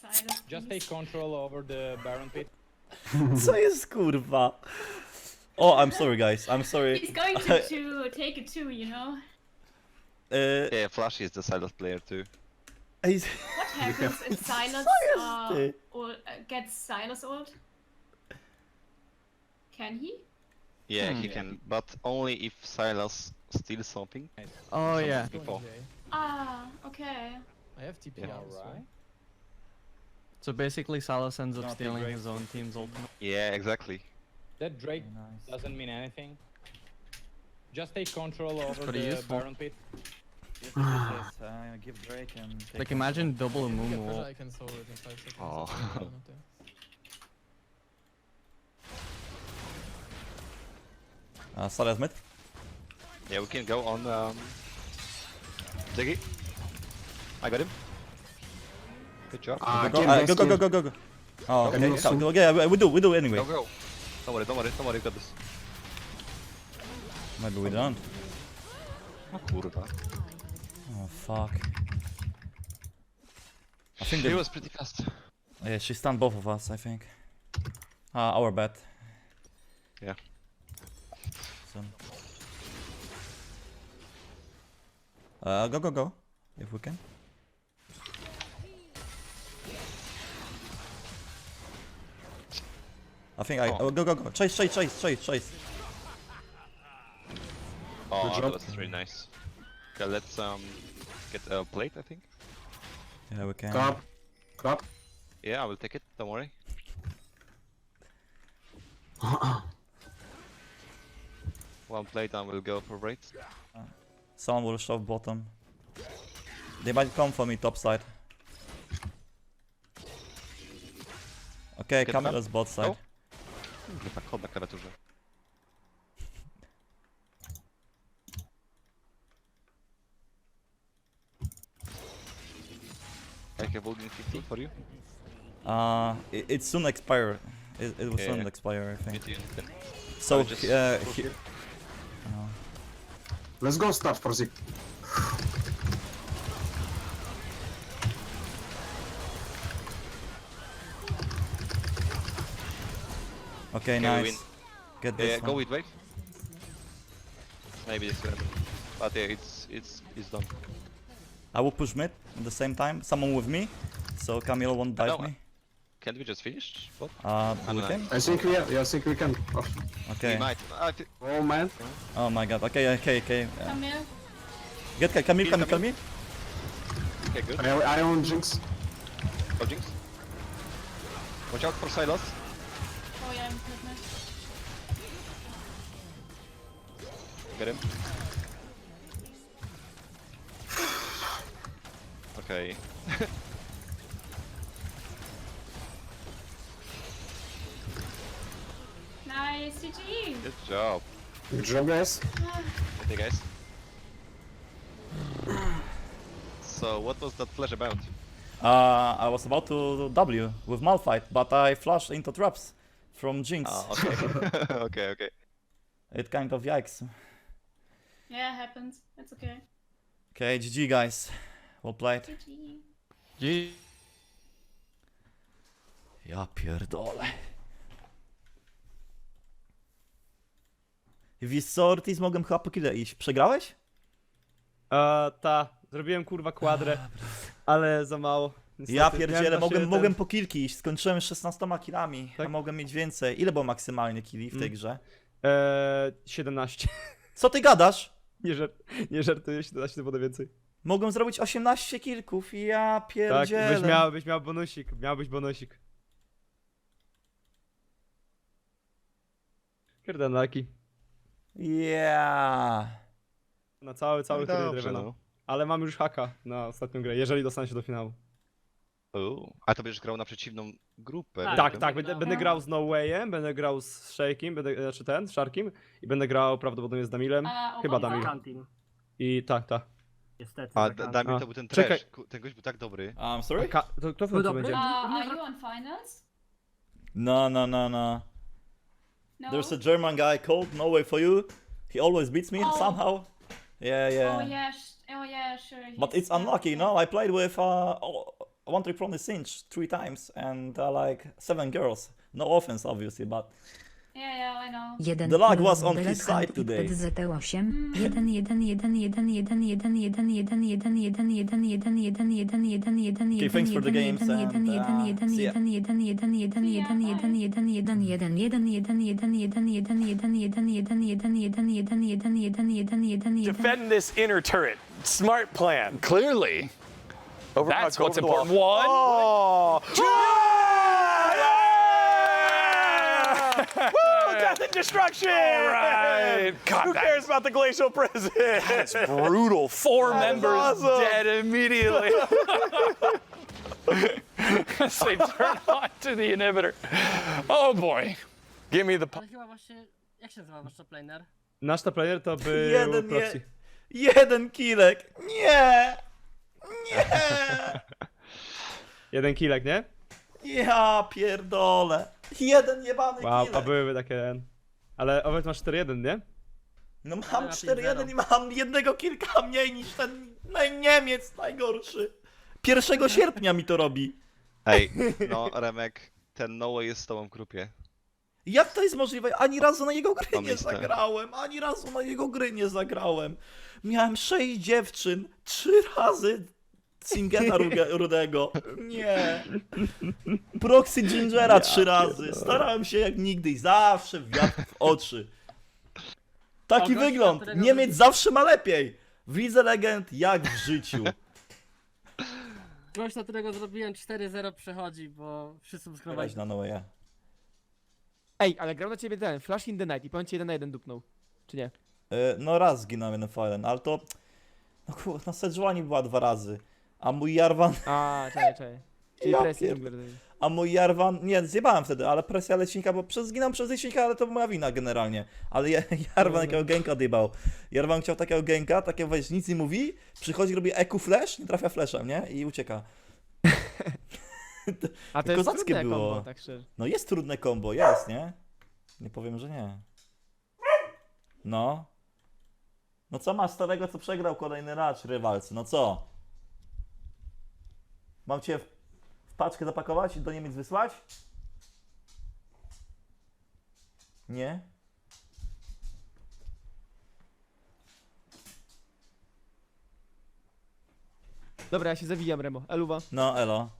Silas, Just take control over the Baron pit. Co jest kurwa? Oh, I'm sorry guys, I'm sorry. He's going to, to take it too, you know? Uh, Yeah, Flash is the silent player too. he's... What happens if Silas uh, ty. ul- uh, gets Silas old? Can he? Yeah, Hmm. he can, but only if Silas steals something. Oh yeah. Before. Ah, okay. I have TP Yeah. also. Alright. So basically, Salas ends up Not stealing his own team's ultimate. Yeah, exactly. That Drake doesn't mean anything. Just take control over the useful. Baron pit. Yes, yes, yes, uh, give Drake and take Like him. imagine double Yeah, Mumu pressure, ult. I can solve it in 5 seconds. Oh. That's what I'm gonna do. Uh, Sarah's mid. Yeah, we can go on um, Ziggy. I got him. Good job. Ah, Go, game uh, go, go, go, go, go, go. Oh, Can okay. Come, go, yeah, we do, we do anyway. go, go. Don't worry, don't worry, don't worry, you got this. Maybe we don't. Oh, kurwa. Oh, fuck. I think He they, was pretty fast. yeah, she stunned both of us, I think. Ah, our bad. Yeah. So. Uh, go, go, go. If we can. I think I. Oh. Oh, go, go, go. Chase, chase, chase, chase, chase. Oh, Good that was really nice. Okay, let's um get a plate, I think. Yeah, we can. Crab. Crab. Yeah, I will take it. Don't worry. One plate and we'll go for raid. Someone will shove bottom. They might come for me top side. Okay, Get Camilla's bot side. Oh. Kurwa, kod na klawiaturze. I have Vulcan 50 for you. Uh, it, it soon expire. It, it will Yeah, soon yeah. expire, I think. So, I'll just uh, he- here. uh, Let's go start for Zig. Okay, we nice. Get this yeah, go with wave. Maybe this will happen. But yeah, it's it's it's done. I will push mid at the same time. Someone with me, so Camille won't dive me. Can't we just finish? What? Uh, I we can. I think we, yeah, I think we can. Oh, Okay. We might. I oh man. Oh my god. Okay, okay, okay. Come here. get Ca- Camille, Please, Camille, Camille. Camille. okay, good. I, I own Jinx. Go Jinx. Watch out for Silas. Oh I'm goodness. Get him. Okay. Nice, GG. Good job. Good job, guys. Okay, guys. So, what was that flash about? Uh, I was about to W with Malphite, but I flashed into traps from Jinx. Ah, okay. okay, okay. It kind of yikes. Yeah, happens. It's okay. Okay, GG guys. Well played. GG. G. Ja pierdolę. Wiesz co, Ortiz, mogłem chyba po kile iść. Przegrałeś? A, ta, zrobiłem kurwa kwadrę, ale za mało. Niestety, Ja pierdzielę, mogłem, ten- mogłem po kilki iść. Skończyłem z 16 kilami, a Tak? mogłem mieć więcej. Ile było maksymalnie kili w tej Mm. grze? Eee, 17. Co ty gadasz? Nie, żart, nie żartuję, 17 to było więcej. Mogłem zrobić 18 kilków i ja Tak, pierdzielę. byś miał, byś miał bonusik, miałbyś bonusik. Kurde, laki. Yeah. Na cały, cały turniej Dobrze, no. Ale mam już haka na ostatnią grę, jeżeli dostanę się do finału. Uuu, A to będziesz grał na przeciwną grupę. Tak, Tak, tak, będę, będę grał z No Wayem, będę grał z Shake'im, będę, znaczy ten, z Sharkiem i będę grał prawdopodobnie z Damilem. A, o, Chyba o, Damil. Kantin. I tak, tak. Niestety. A D- A, to był ten czekaj. trash. Ku- Ten gość był tak dobry. I'm sorry? Ka to kto w końcu dobry? będzie? Uh, are you on finals? No, no, no, no. No. There's a German guy called No Way For You. He always beats me Oh. somehow. Yeah, yeah. Oh yeah, sh- oh yeah, sure. But he's- it's unlucky, no? I played with uh, O- one trick pony cinch three times and uh, like seven girls. No offense, obviously, but Yeah, yeah, I know. Jeden The lag kilo was on Belek his side Hunt today. ZT8 jeden jeden jeden jeden jeden jeden jeden jeden jeden jeden jeden jeden jeden jeden jeden jeden Okay, thanks for the jeden games jeden and, jeden uh, jeden see ya. jeden jeden jeden jeden See ya, jeden jeden bye. jeden jeden jeden jeden jeden jeden jeden jeden jeden jeden jeden jeden jeden jeden jeden jeden jeden jeden jeden Defend this inner turret. Smart plan. Clearly. That's what's over the wall. important. One. Oh! Woo! Death and destruction! right. God, Who cares about the glacial prison? That's brutal. Four members awesome. dead immediately. As they turn on to the inhibitor. Oh boy. Give me the. Ale chyba właśnie, jak się nazywa wasz toplaner? Nasz top player to był jeden, je, jeden kilek. Nie! Nie! Jeden kilek, nie? Ja pierdolę. Jeden jebany Wow, a kilek. byłyby takie... Ale Owet masz 4-1, nie? No mam Ja 4-1 i mam jednego kilka mniej niż ten naj- Niemiec najgorszy. 1 sierpnia mi to robi. Ej, no Remek, ten No Way jest z tobą w grupie. Jak to jest możliwe? Ani razu na jego gry nie zagrałem. Ani razu na jego gry nie zagrałem. Miałem 6 dziewczyn. 3 razy Singena Ruge- Rudego. Nie. Proxy Gingera 3 razy. Starałem się jak nigdy i zawsze wiatr w oczy. Taki wygląd. Niemiec zawsze ma lepiej. W Lidze Legend jak w życiu. Gość, na którego zrobiłem 4-0 przechodzi, bo wszyscy Weź skrowali. na Noe. Ej, ale grał na ciebie ten, Flash in the Night i powiem ci jeden na jeden dupnął. Czy nie? E, No raz zginąłem jeden Fallen, ale to... No kurwa, na Sejuani była dwa razy. A mój Jarvan... A, czekaj, czekaj. Czyli Ja presję pierd- dali. A mój Jarvan... Nie, zjebałem wtedy, ale presja leśnika, bo przez, zginąłem przez leśnika, ale to moja wina generalnie. Ale ja, Jarvan takiego genka odjebał. Jarvan chciał takiego genka, takiego weź, nic nie mówi, przychodzi, robi eku flash, nie trafia flashem, nie? I ucieka. A to jest Kozackie trudne było. Combo, tak szczerze. No jest trudne combo, jest, nie? Nie powiem, że nie. No. No co masz starego, co przegrał kolejny racz, rywalcy, no co? Mam cię w, w paczkę zapakować i do Niemiec wysłać? Nie? Dobra, ja się zawijam, Remo. Eluwa. No, elo.